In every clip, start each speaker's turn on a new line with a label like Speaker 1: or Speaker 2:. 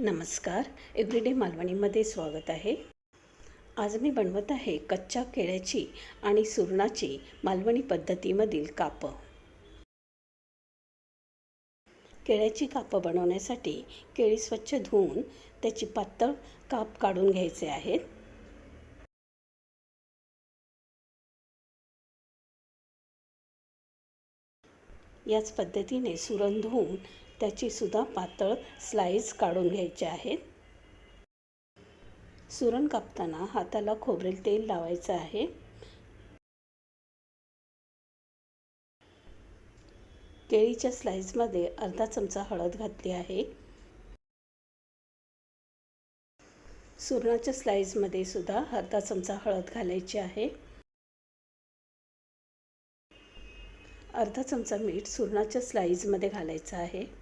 Speaker 1: नमस्कार. एव्हरीडे मालवणीमध्ये स्वागत आहे. आज मी बनवत आहे कच्च्या केळ्याची आणि सुरणाची मालवणी पद्धतीमधील कापं. केळ्याची कापं बनवण्यासाठी केळी स्वच्छ धुवून त्याची पातळ काप काढून घ्यायचे आहेत. याच पद्धतीने सुरण धुवून त्याची सुद्धा पातळ स्लाईज काढून घ्यायचे आहेत सुरण कापताना हाताला खोबरेल तेल लावायचं आहे. केळीच्या स्लाईजमध्ये अर्धा चमचा हळद घातली आहे. सुरणाच्या स्लाईजमध्ये सुद्धा अर्धा चमचा हळद घालायची आहे. अर्धा चमचा मीठ सुरणाच्या स्लाईजमध्ये घालायचं आहे.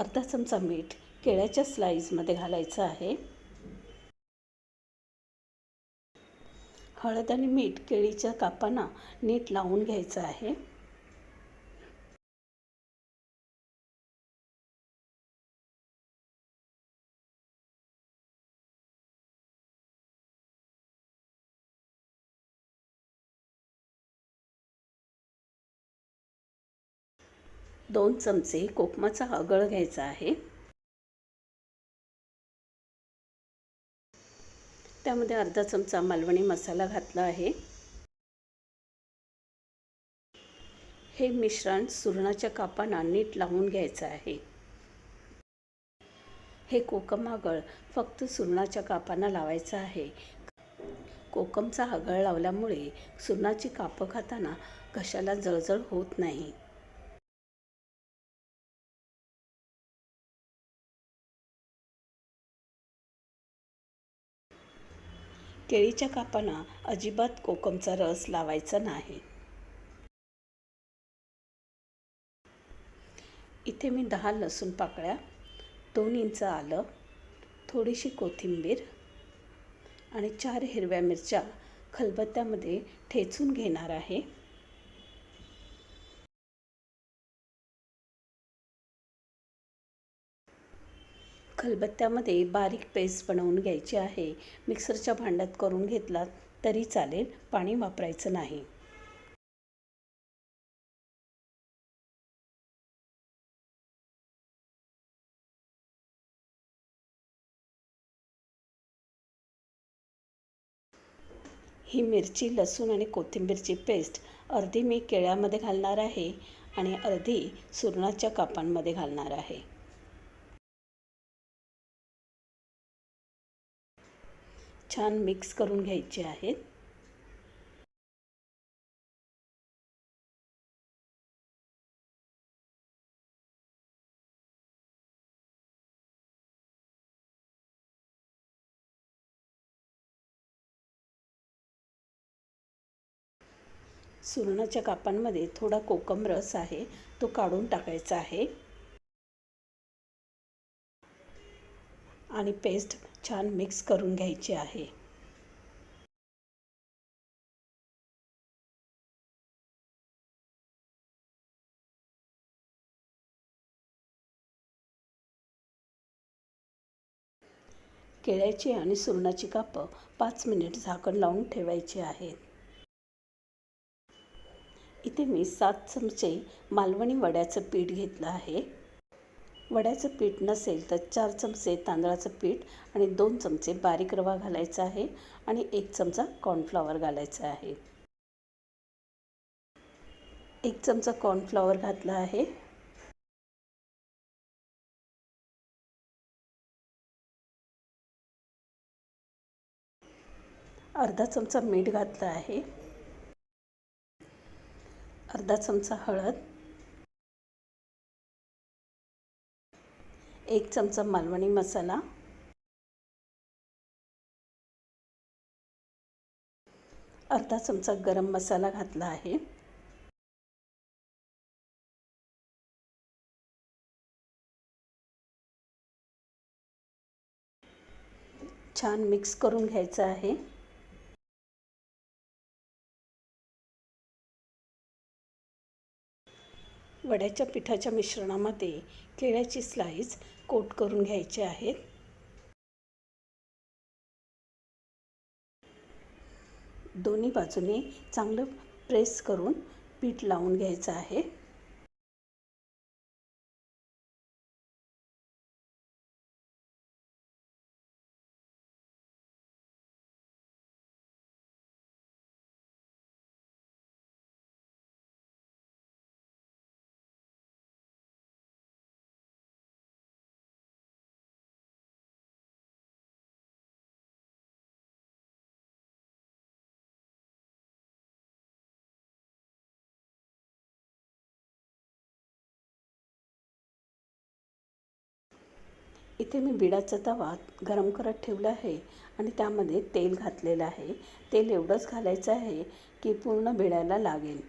Speaker 1: अर्धा चमचा मीठ केळ्याच्या स्लाईजमध्ये घालायचं आहे. हळद आणि मीठ केळीच्या कापांना नीट लावून घ्यायचं आहे. दोन चमचे कोकमाचा आगळ घ्यायचा आहे. त्यामध्ये अर्धा चमचा मालवणी मसाला घातला आहे. हे मिश्रण सुरणाच्या कापांना नीट लावून घ्यायचं आहे. हे कोकम आगळ फक्त सुरणाच्या कापांना लावायचं आहे. कोकमचा आगळ लावल्यामुळे सुरणाची कापं खाताना घशाला जळजळ होत नाही. केळीच्या कापांना अजिबात कोकमचा रस लावायचा नाही. इथे मी दहा लसूण पाकळ्या दोन इंच आलं थोडीशी कोथिंबीर आणि चार हिरव्या मिरच्या खलबत्त्यामध्ये ठेचून घेणार आहे. खलबत्त्यामध्ये बारीक पेस्ट बनवून घ्यायची आहे. मिक्सरच्या भांड्यात करून घेतलात तरी चालेल पाणी वापरायचं नाही. ही मिरची लसूण आणि कोथिंबीरची पेस्ट अर्धी मी केळ्यामध्ये घालणार आहे आणि अर्धी सुरणाच्या कापांमध्ये घालणार आहे. छान मिक्स करून घ्यायचे आहेत. सुरणाच्या कापांमध्ये थोडा कोकम रस आहे तो काढून टाकायचा आहे. आणि पेस्ट छान मिक्स करून घ्यायची आहे. केळ्याची आणि सुरणाची कापं पाच मिनिट झाकण लावून ठेवायची आहेत. इथे मी सात चमचे मालवणी वड्याचं पीठ घेतलं आहे. वड्याचं पीठ नसेल तर चार चमचे तांदळाचं पीठ आणि दोन चमचे बारीक रवा घालायचा आहे आणि एक चमचा कॉर्नफ्लॉवर घालायचा आहे. एक चमचा कॉर्नफ्लॉवर घातला आहे. अर्धा चमचा मीठ घातला आहे. अर्धा चमचा हळद एक चमचा मालवणी मसाला. अर्धा चमचा गरम मसाला घातला आहे. छान मिक्स करून घ्यायचं आहे. वड्याच्या पिठाच्या मिश्रणामध्ये केळ्याची स्लाईस कोट करून घ्यायचे आहेत दोन्ही बाजूने चांगलं प्रेस करून पीठ लावून घ्यायचं आहे. इथे मी बिडाचा तवा गरम करत ठेवला आहे आणि त्यामध्ये तेल घातलेलं आहे. तेल एवढंच घालायचं आहे की पूर्ण बिडाला लागेल.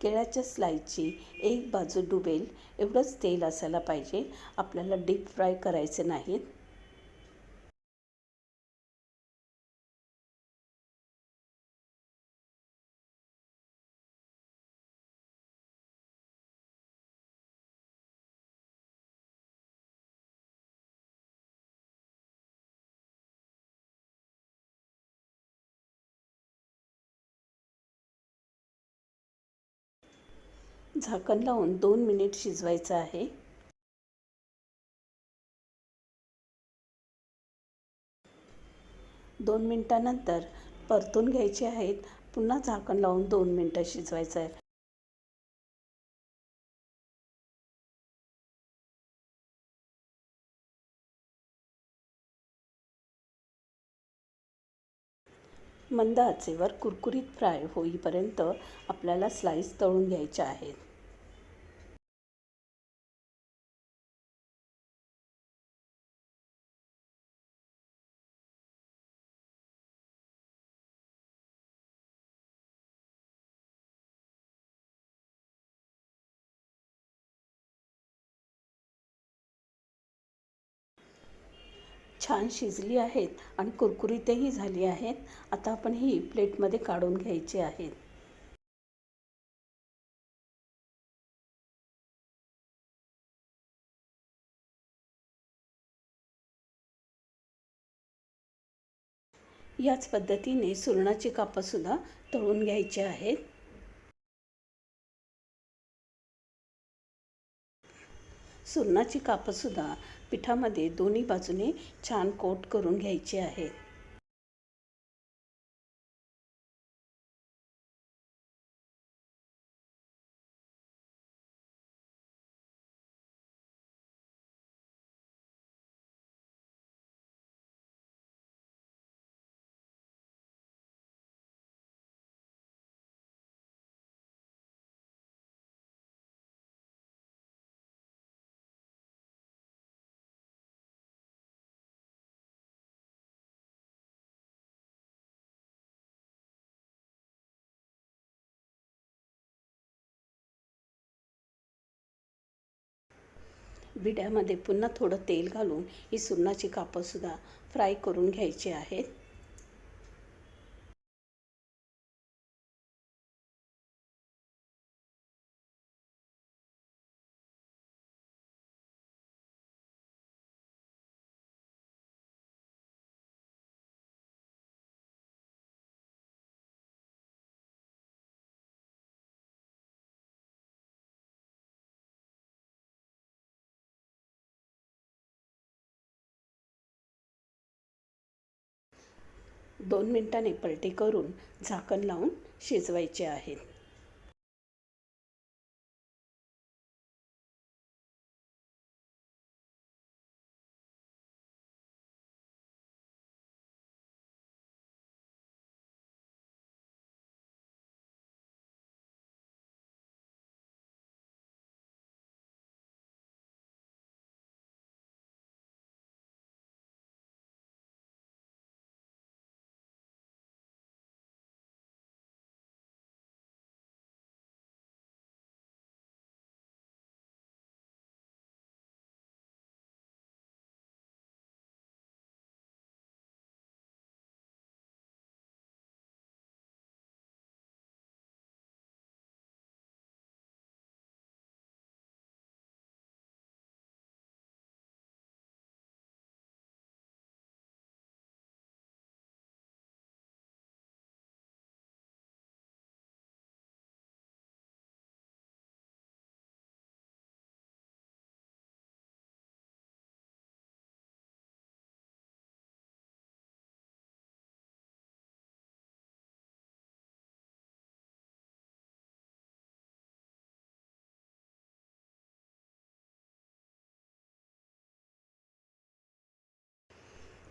Speaker 1: केळ्याच्या स्लाईसची एक बाजू डुबेल एवढंच तेल असायला पाहिजे. आपल्याला डीप फ्राय करायचे नाहीत. झाकण लावून दोन मिनिट शिजवायचं आहे. दोन मिनटानंतर परतून घ्यायचे आहेत. पुन्हा झाकण लावून दोन मिनटं शिजवायचं आहे. मंद आचेवर कुरकुरीत फ्राय होईपर्यंत आपल्याला स्लाईस तळून घ्यायच्या आहेत. छान शिजली आहेत आणि कुरकुरीतही झाली आहेत. आता आपण ही प्लेटमध्ये काढून घ्यायची आहेत. याच पद्धतीने सुरणाची कापंसुद्धा तळून घ्यायची आहेत. सुरणाची कापंसुद्धा पिठामध्ये दोन्ही बाजूने छान कोट करून घ्यायचे आहे. बिड्यामध्ये पुन्हा थोडं तेल घालून ही सुरणाची कापंसुद्धा फ्राय करून घ्यायची आहेत. दोन मिनटाने पलटी करून झाकण लावून शिजवायचे आहेत.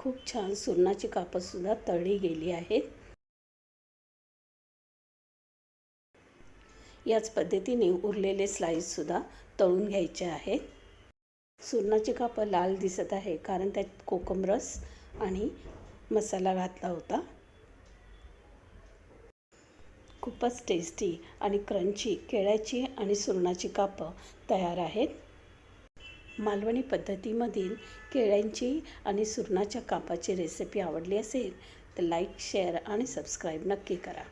Speaker 1: खूप छान सुरणाची कापंसुद्धा तळली गेली आहेत याच पद्धतीने उरलेले स्लाईससुद्धा तळून घ्यायचे आहेत सुरणाची कापं लाल दिसत आहे कारण त्यात कोकमरस आणि मसाला घातला होता. खूपच टेस्टी आणि क्रंची केळ्याची आणि सुरणाची कापं तयार आहेत. मालवणी पद्धतीमधील केळ्यांची आणि सुरणाच्या कापाची रेसिपी आवडली असेल तर लाईक शेअर आणि सबस्क्राईब नक्की करा.